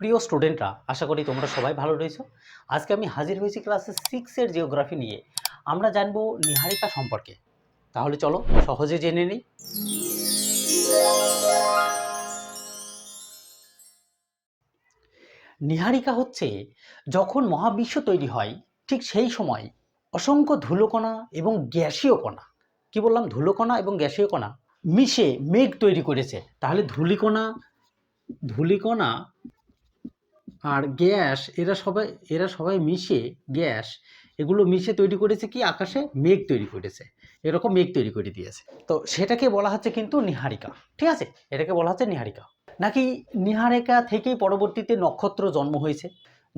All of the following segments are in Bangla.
প্রিয় স্টুডেন্টরা আশা করি তোমরা সবাই ভালো রয়েছো। আজকে আমি হাজির হয়েছি ক্লাসে সিক্সের জিওগ্রাফি নিয়ে। আমরা জানব নিহারিকা সম্পর্কে। তাহলে চলো, সহজে জেনে নিই। নিহারিকা হচ্ছে, যখন মহাবিশ্ব তৈরি হয়, ঠিক সেই সময় অসংখ্য ধুলোকণা এবং গ্যাসীয় কণা, কি বললাম? ধুলোকণা এবং গ্যাসীয় কণা, মিশে মেঘ তৈরি করেছে। তাহলে ধূলিকণা ধূলিকণা আর গ্যাস, এরা সবাই এরা সবাই মিশে গ্যাস, এগুলো মিশে তৈরি করেছে কি? আকাশে মেঘ তৈরি করেছে। এরকম মেঘ তৈরি করে দিয়েছে। তো সেটাকে বলা হচ্ছে কিন্তু নিহারিকা। ঠিক আছে? এটাকে বলা হচ্ছে নিহারিকা। নাকি নিহারিকা থেকেই পরবর্তীতে নক্ষত্র জন্ম হয়েছে?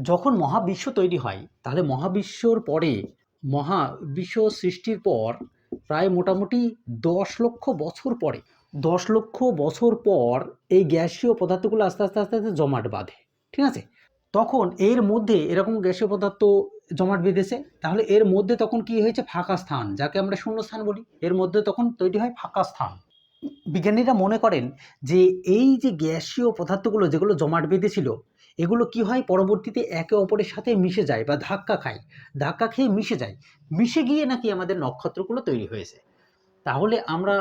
যখন মহাবিশ্ব তৈরি হয়, তাহলে মহাবিশ্বর পরে, মহাবিশ্ব সৃষ্টির পর, প্রায় মোটামুটি দশ লক্ষ বছর পরে, দশ লক্ষ বছর পর এই গ্যাসীয় পদার্থগুলো আস্তে আস্তে আস্তে আস্তে জমাট বাঁধে। ঠিক আছে? তখন এর মধ্যে এরকম গ্যাসীয় পদার্থ জমাট বেঁধেছে, তাহলে এর মধ্যে তখন কি হয়েছে? ফাঁকা স্থান, যাকে আমরা শূন্যস্থান বলি। এর মধ্যে তখন তৈরি হয় ফাঁকা স্থান। বিজ্ঞানীরা মনে করেন যে এই যে গ্যাসীয় পদার্থগুলো যেগুলো জমাট বেঁধেছিল, এগুলো কি হয়? পরবর্তীতে একে অপরের সাথে মিশে যায় বা ধাক্কা খায়। ধাক্কা খেয়ে মিশে যায়। মিশে গিয়ে নাকি আমাদের নক্ষত্রগুলো তৈরি হয়েছে। তাহলে আমরা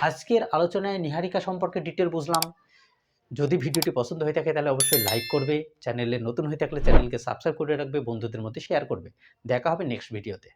আজকের আলোচনায় নিহারিকা সম্পর্কে ডিটেল বুঝলাম। যদি ভিডিওটি পছন্দ হয়ে থাকে, তাহলে অবশ্যই লাইক করবে। চ্যানেলে নতুন হয়ে থাকলে চ্যানেলকে সাবস্ক্রাইব করে রাখবে, বন্ধুদের মধ্যে শেয়ার করবে। দেখা হবে নেক্সট ভিডিওতে